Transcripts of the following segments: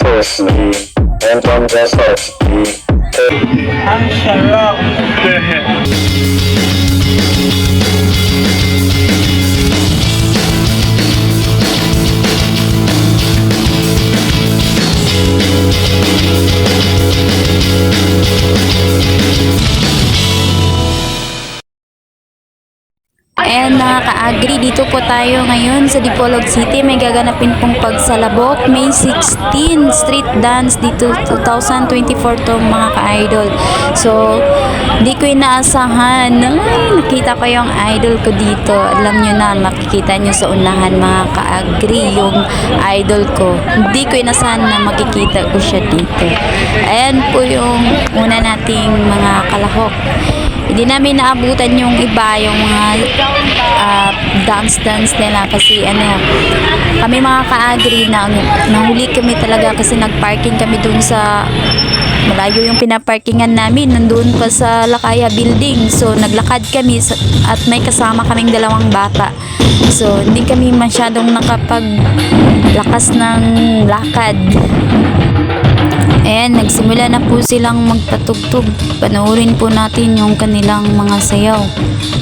Push me and come just touch me. I'm Sherlock. And nakaka-agree dito po tayo ngayon sa Dipolog City. May gaganapin pong pagsalabok. May 16 street dance dito 2024 to mga ka-idol. So, di ko inaasahan. Ay, nakita ko yung idol ko dito. Alam nyo na, makikita nyo sa unahan mga ka-agree yung idol ko. Hindi ko inaasahan na makikita ko siya dito. Ayan po yung una nating mga kalahok. Hindi namin naabutan yung iba, yung mga ah, dance-dance nila kasi ano, kami mga ka-agree na nahuli kami talaga kasi nag-parking kami dun sa malayo yung pinaparkingan namin nandun pa sa Lakaya building. So naglakad kami at may kasama kaming dalawang bata. So hindi kami masyadong nakapag lakas ng lakad Ayan, nagsimula na po silang magpatugtog. Panoorin po natin yung kanilang mga sayaw.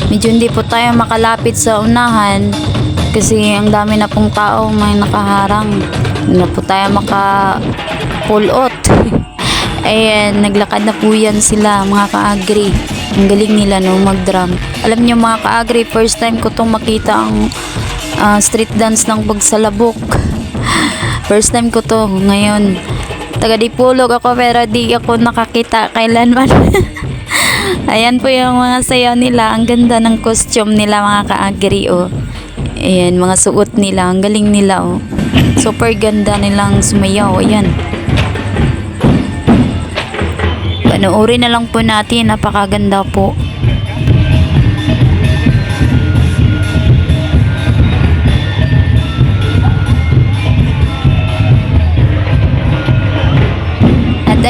Medyo hindi po tayo makalapit sa unahan kasi ang dami na pong tao may nakaharang. Hindi na po tayo makapulot. Ayan, naglakad na po yan sila mga ka-agri. Ang galing nila no, mag-drum. Alam niyo mga ka-agri, first time ko tong makita ang ah, street dance ng pagsalabok. First time ko to ngayon. Taga Dipolog ako pero di ako nakakita kailanman. Ayan po yung mga sayaw nila. Ang ganda ng costume nila mga ka-agri oh. Ayan, mga suot nila. Ang galing nila oh. Super ganda nilang sumayaw. Ayan. Panoorin na lang po natin. Napakaganda po.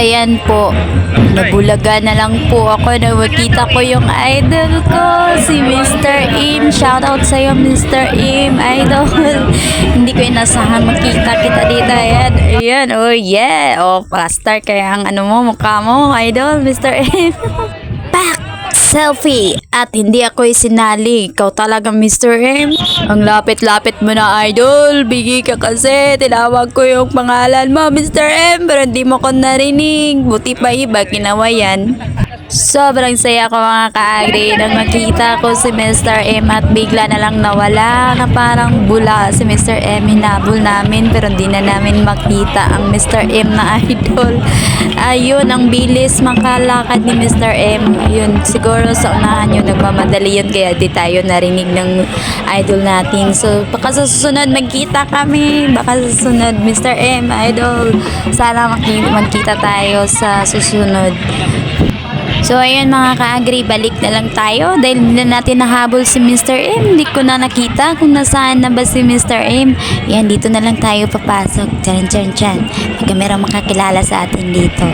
Ayan po, nabulaga na lang po ako na makita ko yung idol ko, si Mr. Im. Shoutout sa'yo, Mr. Im, idol. Hindi ko inasahan makita kita dito. Ayan, ayan, oh yeah. Oh, pastar kaya ang ano mo, mukha mo, idol, Mr. Im. Selfie! At hindi ako sinali. Ikaw talaga, Mr. M. Ang lapit-lapit mo na, idol. Bigi ka kasi. Tinawag ko yung pangalan mo, Mr. M. Pero hindi mo ko narinig. Buti pa iba, ginawa yan. Sobrang saya ko mga ka-agri nang makita ko si Mr. M at bigla na lang nawala na parang bula si Mr. M. Hinabol namin pero hindi na namin makita ang Mr. M na idol. Ayun, ang bilis makalakad ni Mr. M. Ayun, siguro sa unahan yun, nagmamadali yun kaya di tayo narinig ng idol natin. So, baka sa susunod magkita kami. Baka sa susunod, Mr. M, idol. Sana maki- magkita tayo sa susunod. So, ayun mga ka-agri, balik na lang tayo dahil hindi na natin nahabol si Mr. M. Hindi ko na nakita kung nasaan na ba si Mr. M. Yan, dito na lang tayo papasok. Tyan, tyan, tyan. Baka merong makakilala sa atin dito.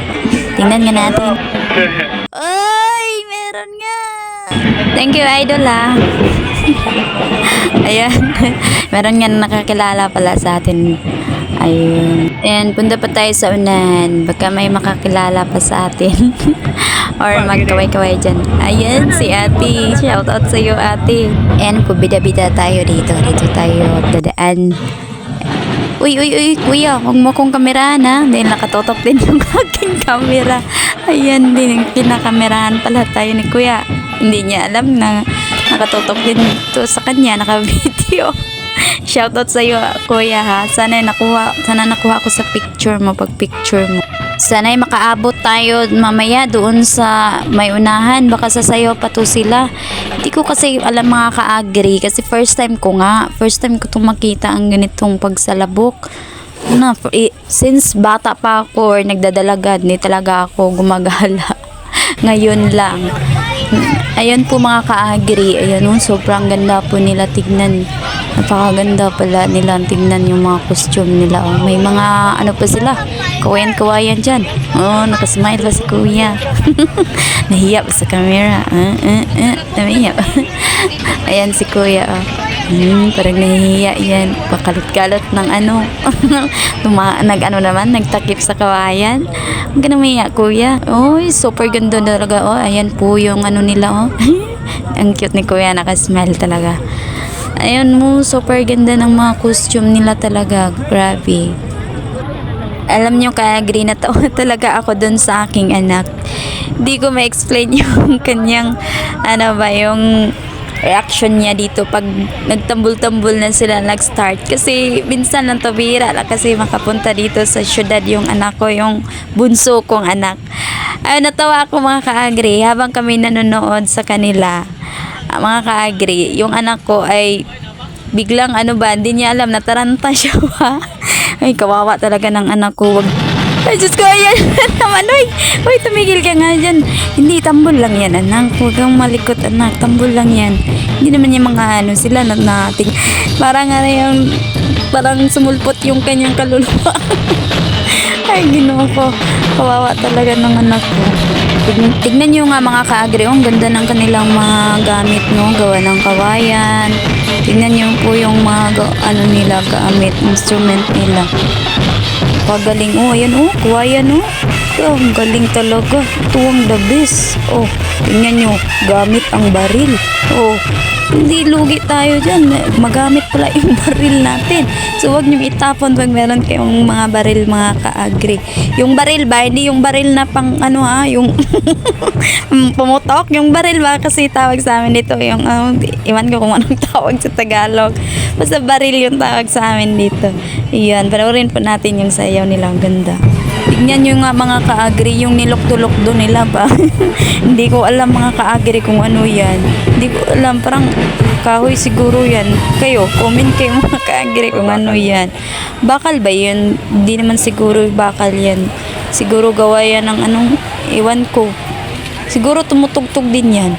Tingnan nga natin. Ay, meron nga. Thank you, idol ah. Ayan. meron nga nakakilala pala sa atin. Ayun. And punta pa tayo sa unahan. Baka may makakilala pa sa atin. Or magkaway-kaway dyan. Ayan, si ate. Shoutout sa iyo, ate. And kubida-bida tayo dito. Dito tayo dadaan. Uy, uy, uy, kuya, huwag mo kong kamerahan ha. Dahil nakatotok din yung aking camera. Ayan din, kinakamerahan pala tayo ni kuya. Hindi niya alam na nakatotok din to sa kanya, naka-video. Shoutout sa iyo, kuya ha. Sana nakuha, sana nakuha ko sa picture mo, pag picture mo. Sana'y makaabot tayo mamaya doon sa may unahan. Baka sasayaw pa to sila. Hindi ko kasi alam mga ka-agree kasi first time ko nga. First time ko itong makita ang ganitong pagsalabok. Na, eh, since bata pa ako or nagdadalaga, hindi talaga ako gumagala. Ngayon lang. Ayun po mga ka-agree. Ayun, oh, sobrang ganda po nila tignan. Napakaganda pala nila tignan yung mga costume nila. Oh. May mga ano pa sila kawayan-kawayan dyan. Oh, nakasmile pa si kuya. Nahiya pa sa camera. Uh, uh, uh, nahiya. Ayan si kuya. Oh. Hmm, parang nahihiya yan. Pakalot-kalot ng ano. Tuma nag ano naman, nagtakip sa kawayan. Ang ganun mahiya, kuya. Oy, super ganda talaga. Oh, ayan po yung ano nila, oh. Ang cute ni kuya, nakasmile talaga. Ayun mo, super ganda ng mga costume nila talaga. Grabe. Alam nyo, kaya green na tawa talaga ako dun sa aking anak. Di ko ma-explain yung kanyang, ano ba, yung reaction niya dito pag nagtambul-tambul na sila nag-start. Kasi minsan lang to bihira kasi makapunta dito sa syudad yung anak ko, yung bunso kong anak. Ay, natawa ako mga kaagri habang kami nanonood sa kanila. Ah, mga kaagri, yung anak ko ay biglang ano ba, hindi niya alam, nataranta siya ba? Ay, kawawa talaga ng anak ko. Wag, ay, Diyos ko, ayan naman, uy. Uy, tumigil ka nga dyan. Hindi, tambol lang yan, anak. Huwag kang malikot, anak. Tambol lang yan. Hindi naman yung mga ano sila na nating, parang ano yung, parang sumulpot yung kanyang kaluluwa. Ay, ginoo ko. Kawawa talaga ng anak ko. Tignan, tignan nyo nga mga kaagri, oh, ang ganda ng kanilang mga gamit, no? Gawa ng kawayan. Tignan nyo po yung mga, ga- ano nila, gamit, instrument nila. Pagaling, oh, ayan, oh, kawayan, oh. Oh, ang galing talaga. Ito ang the best. Oh, tingnan nyo, gamit ang baril. Oh, hindi lugi tayo dyan. Magamit pala yung baril natin. So, wag nyo itapon pag meron kayong mga baril, mga kaagri. Yung baril ba, hindi yung baril na pang ano ha, yung pumutok. Yung baril ba, kasi tawag sa amin dito, yung, uh, iwan ko kung anong tawag sa Tagalog. Basta baril yung tawag sa amin dito. Iyan, panoorin po natin yung sayaw nila. Ang ganda. Tignan nyo nga mga kaagri, yung nilok-tulok nila ba? Hindi ko alam mga kaagri kung ano yan. Hindi ko alam, parang kahoy siguro yan. Kayo, comment kayo mga kaagri kung ano yan. Bakal ba yun? Hindi naman siguro bakal yan. Siguro gawa yan ng anong, iwan ko. Siguro tumutugtog din yan.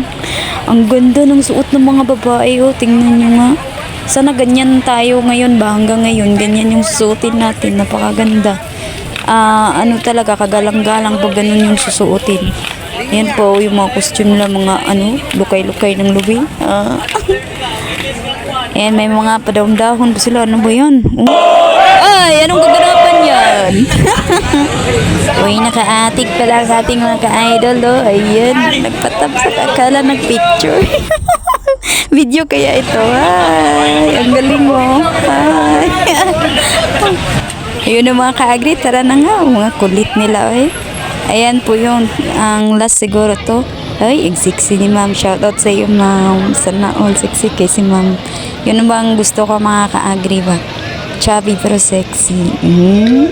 Ang ganda ng suot ng mga babae, oh. Tingnan nyo nga. Sana ganyan tayo ngayon ba? Hanggang ngayon, ganyan yung suotin natin. Napakaganda. Ah, ano talaga, kagalang-galang pag ganun yung susuotin. Yan po, yung mga costume nila, mga ano, lukay-lukay ng lubi. Ah. Ayan, may mga padahon-dahon pa sila. Ano ba yan? Oh. Ay, anong kaganapan yan? Uy, naka-atik pala sa ating mga ka-idol, oh. Ayan, nagpatap sa kakala nag-picture. Video kaya ito. Ay, ang galing mo. Ay. Ayun ang mga ka-agri. Tara na nga. Mga kulit nila, eh. Ayan po yung ang last siguro to. Ay, sexy ni ma'am. Shoutout sa iyo, ma'am. Sana all sexy kay si ma'am. Yun ang bang gusto ko mga ka-agri ba? Chubby pero sexy. Mm.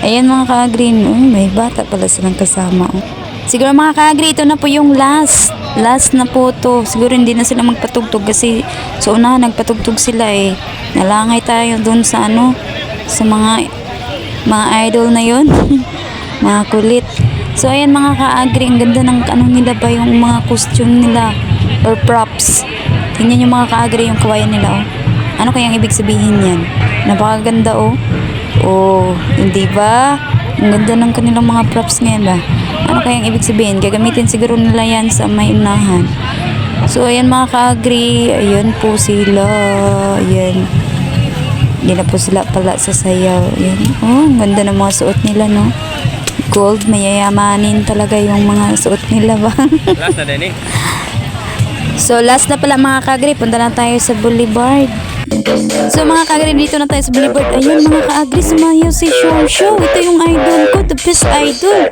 Ayan mga ka-agri. Mm, may bata pala silang kasama. Oh. Siguro mga ka-agri, ito na po yung last. Last na po to. Siguro hindi na sila magpatugtog kasi sa unahan nagpatugtog sila eh. Nalangay tayo dun sa ano, sa mga mga idol na yon mga kulit. So ayan mga ka-agri, ang ganda ng ano nila ba yung mga costume nila or props. Tingnan yung mga ka-agri yung kawayan nila oh. Ano kayang ibig sabihin yan? Napakaganda oh. Oh, hindi ba? Ang ganda ng kanilang mga props ngayon ba? Ano kayang ibig sabihin? Gagamitin siguro nila yan sa may unahan. So, ayan mga ka-agri. Ayan po sila. Ayan. Hindi na po sila pala sa sayaw. Ayan. Oh, ang ganda ng mga suot nila, no? Gold, mayayamanin talaga yung mga suot nila ba? Last na din eh. So, last na pala mga kagri, punta na tayo sa Boulevard. So, mga kagri, dito na tayo sa Boulevard. Ayun, mga kaagri, sumayaw si Show Show. Ito yung idol ko, the best idol.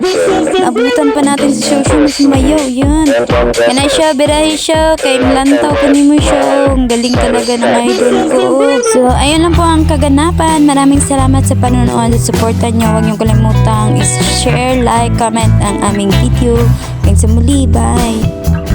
Abutan pa natin si Show Show na sumayaw. Yan. Yan ay siya, birahe siya. Kay Lantaw, kunin mo siya. Ang galing talaga ng idol ko. So, ayun lang po ang kaganapan. Maraming salamat sa panonood at supportan nyo. Huwag nyo kalimutang is-share, like, comment ang aming video. Hanggang sa muli, bye!